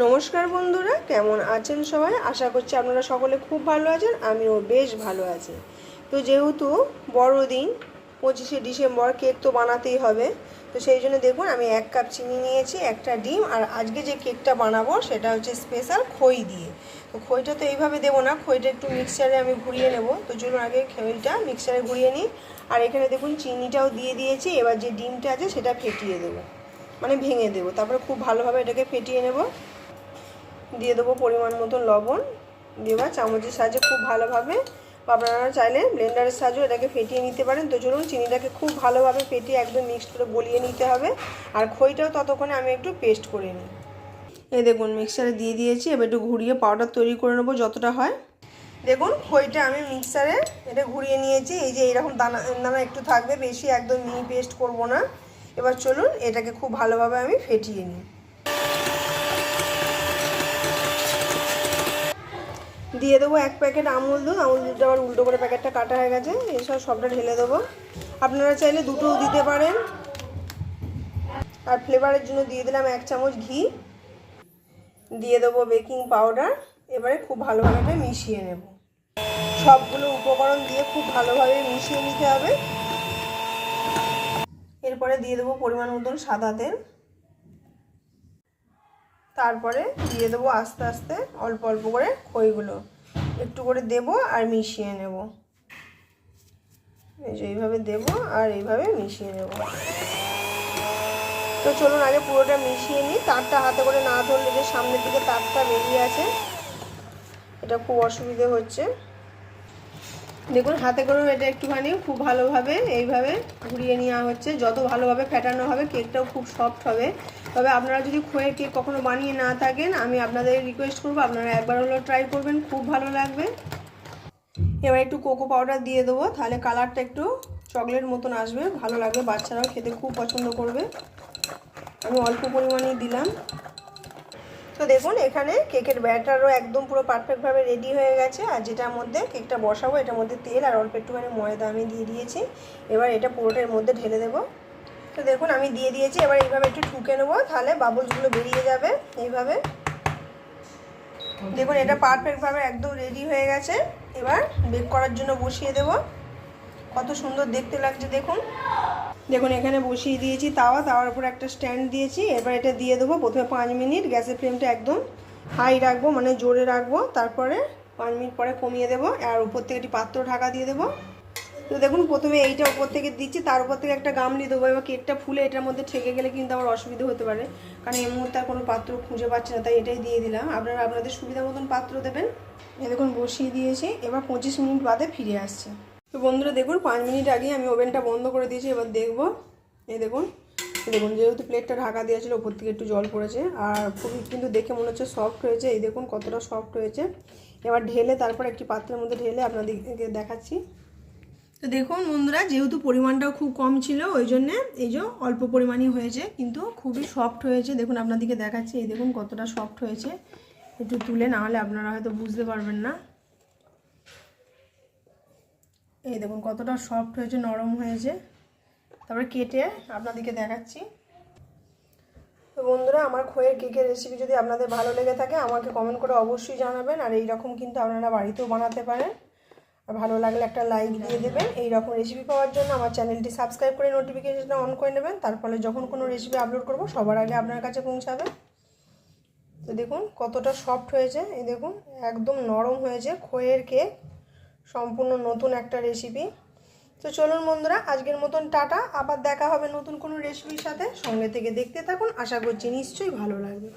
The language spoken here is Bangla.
নমস্কার বন্ধুরা, কেমন আছেন সবাই? আশা করছি আপনারা সকলে খুব ভালো আছেন, আমিও বেশ ভালো আছি। তো যেহেতু বড়দিন, পঁচিশে ডিসেম্বর, কেক তো বানাতেই হবে। তো সেই জন্য দেখুন, আমি এক কাপ চিনি নিয়েছি, একটা ডিম, আর আজকে যে কেকটা বানাবো সেটা হচ্ছে স্পেশাল খই দিয়ে। তো খইটা তো এইভাবে দেবো না, খইটা একটু মিক্সচারে আমি ঘুরিয়ে নেব। তো চলুন আগে খইটা মিক্সচারে ঘুরিয়ে নিই। আর এখানে দেখুন, চিনিটাও দিয়ে দিয়েছি, এবার যে ডিমটা আছে সেটা ফেটিয়ে দেবো। মানে ভেঙে দেবো, তারপরে খুব ভালোভাবে এটাকে ফেটিয়ে নেব। দিয়ে দেবো পরিমাণ মতো লবণ। দিয়ে বা চামচের সাহায্যে খুব ভালোভাবে আপনারা চাইলে ব্লেন্ডারের সাহায্যে এটাকে ফেটিয়ে নিতে পারেন। তো চলুন চিনিটাকে খুব ভালোভাবে ফেটিয়ে একদম মিক্সড করে গলিয়ে নিতে হবে। আর খইটাও ততক্ষণে আমি একটু পেস্ট করে নিই। এই দেখুন মিক্সারে দিয়ে দিয়েছি। এবার একটু ঘুরিয়ে পাউডার তৈরি করে নেব যতটা হয়। দেখুন, খইটা আমি মিক্সারে এটা ঘুরিয়ে নিয়েছি। এই যে এইরকম দানা দানা একটু থাকবে, বেশি একদম মিহি পেস্ট করব না। এবার চলুন এটাকে খুব ভালোভাবে আমি ফেটিয়ে নিই। দিয়ে দেবো এক প্যাকেট আমুল দুধ। আমুল দুধটা আবার উল্টো করে প্যাকেটটা কাটা হয়ে গেছে। এসব সবটা ঢেলে দেবো। আপনারা চাইলে দুটোও দিতে পারেন। আর ফ্লেভারের জন্য দিয়ে দিলাম এক চামচ ঘি। দিয়ে দেবো বেকিং পাউডার এবারে খুব ভালোভাবে মিশিয়ে নেব। সবগুলো উপকরণ দিয়ে খুব ভালোভাবে মিশিয়ে নিতে হবে। এরপরে দিয়ে দেবো পরিমাণ মতন সাদা তেল। তারপরে দিয়ে দেবো আস্তে আস্তে অল্প অল্প করে খইগুলো। একটু করে দেব আর মিশিয়ে নেব। এই যে এইভাবে দেবো আর এইভাবে মিশিয়ে নেব। তো চলুন আগে পুরোটা মিশিয়ে নিই। তারটা হাতে করে না ধরলে যে সামনের দিকে তারটা বেরিয়ে আছে, এটা খুব অসুবিধে হচ্ছে। দেখুন, হাতে করেও এটা একটুখানি খুব ভালোভাবে এইভাবে ঘুরিয়ে নেওয়া হচ্ছে। যত ভালোভাবে ফেটানো হবে, কেকটাও খুব সফট হবে। তবে আপনারা যদি খোয়ের কেক কখনো বানিয়ে না থাকেন, আমি আপনাদের রিকোয়েস্ট করব, আপনারা একবার হলেও ট্রাই করবেন, খুব ভালো লাগবে। এবার একটু কোকো পাউডার দিয়ে দেবো, তাহলে কালারটা একটু চকলেট মতন আসবে, ভালো লাগবে, বাচ্চারাও খেতে খুব পছন্দ করবে। আমি অল্প পরিমাণেই দিলাম। তো দেখুন, এখানে কেকের ব্যাটারও একদম পুরো পারফেক্টভাবে রেডি হয়ে গেছে। আর যেটার মধ্যে কেকটা বসাবো, এটার মধ্যে তেল আর অল্প একটুখানি ময়দা আমি দিয়ে দিয়েছি। এবার এটা পুরোটার মধ্যে ঢেলে দেবো। তো দেখুন, আমি দিয়ে দিয়েছি। এবার এইভাবে একটু ঠুকে নেব, তাহলে বাবুলসগুলো বেরিয়ে যাবে এইভাবে। দেখুন, এটা পারফেক্টভাবে একদম রেডি হয়ে গেছে। এবার বেক করার জন্য বসিয়ে দেব। কত সুন্দর দেখতে লাগছে, দেখুন। দেখুন, এখানে বসিয়ে দিয়েছি তাওয়া। তাওয়ার উপর একটা স্ট্যান্ড দিয়েছি। এবার এটা দিয়ে দেবো প্রথমে পাঁচ মিনিট। গ্যাসের ফ্লেমটা একদম হাই রাখব মানে জোরে রাখব। তারপরে পাঁচ মিনিট পরে কমিয়ে দেবো। আর উপর থেকে একটি পাত্র ঢাকা দিয়ে দেবো। তো দেখুন, প্রথমে এইটা উপর থেকে দিচ্ছি। তার উপর থেকে একটা গামলি দেবো। এবার কেকটা ফুলে এটার মধ্যে ঠেকে গেলে কিন্তু আমার অসুবিধা হতে পারে। কারণ এই মুহূর্তে আর কোনো পাত্র খুঁজে পাচ্ছি না, তাই এটাই দিয়ে দিলাম। আপনারা আপনাদের সুবিধা মতন পাত্র দেবেন। এ দেখুন, বসিয়ে দিয়েছি। এবার পঁচিশ মিনিট বাদে ফিরে আসছে। তো বন্ধুরা দেখুন, পাঁচ মিনিট আগে আমি ওভেনটা বন্ধ করে দিয়েছি, এবার দেখব। এই দেখুন দেখুন, যেহেতু প্লেটটা ঢাকা দেওয়া ছিল, ওপর থেকে একটু জল পড়েছে, আর খুবই কিন্তু দেখে মনে হচ্ছে সফট হয়েছে, এই দেখুন কতটা সফট হয়েছে। এবার ঢেলে তারপর একটি পাত্রের মধ্যে ঢেলে আপনাদেরকে দেখাচ্ছি। তো দেখুন বন্ধুরা, যেহেতু পরিমাণটাও খুব কম ছিল, ওই জন্যে এই যে অল্প পরিমাণই হয়েছে, কিন্তু খুবই সফট হয়েছে। দেখুন আপনাদেরকে দেখাচ্ছি, এই দেখুন কতটা সফট হয়েছে। একটু তুলে না হলে আপনারা হয়তো বুঝতে পারবেন না। এই দেখুন কতটা সফট হয়েছে, নরম হয়েছে। তারপরে কেটে আপনাদেরকে দেখাচ্ছি। তো বন্ধুরা, আমার খোয়ের কেকের রেসিপি যদি আপনাদের ভালো লেগে থাকে, আমাকে কমেন্ট করে অবশ্যই জানাবেন। আর এই রকম কিন্তু আপনারা বাড়িতেও বানাতে পারেন। আর ভালো লাগলে একটা লাইক দিয়ে দেবেন। এই রকম রেসিপি পাওয়ার জন্য আমার চ্যানেলটি সাবস্ক্রাইব করে নোটিফিকেশনটা অন করে নেবেন। তার ফলে যখন কোনো রেসিপি আপলোড করব, সবার আগে আপনার কাছে পৌঁছাবে। তো দেখুন কতটা সফট হয়েছে। এই দেখুন, একদম নরম হয়েছে খোয়ের কেক সম্পূর্ণ নতুন একটা রেসিপি তো চলুন বন্ধুরা, আজকের মতন টাটা। আবার দেখা হবে নতুন কোনো রেসিপির সাথে। সঙ্গে থেকে দেখতে থাকুন। আশা করছি নিশ্চয়ই ভালো লাগবে।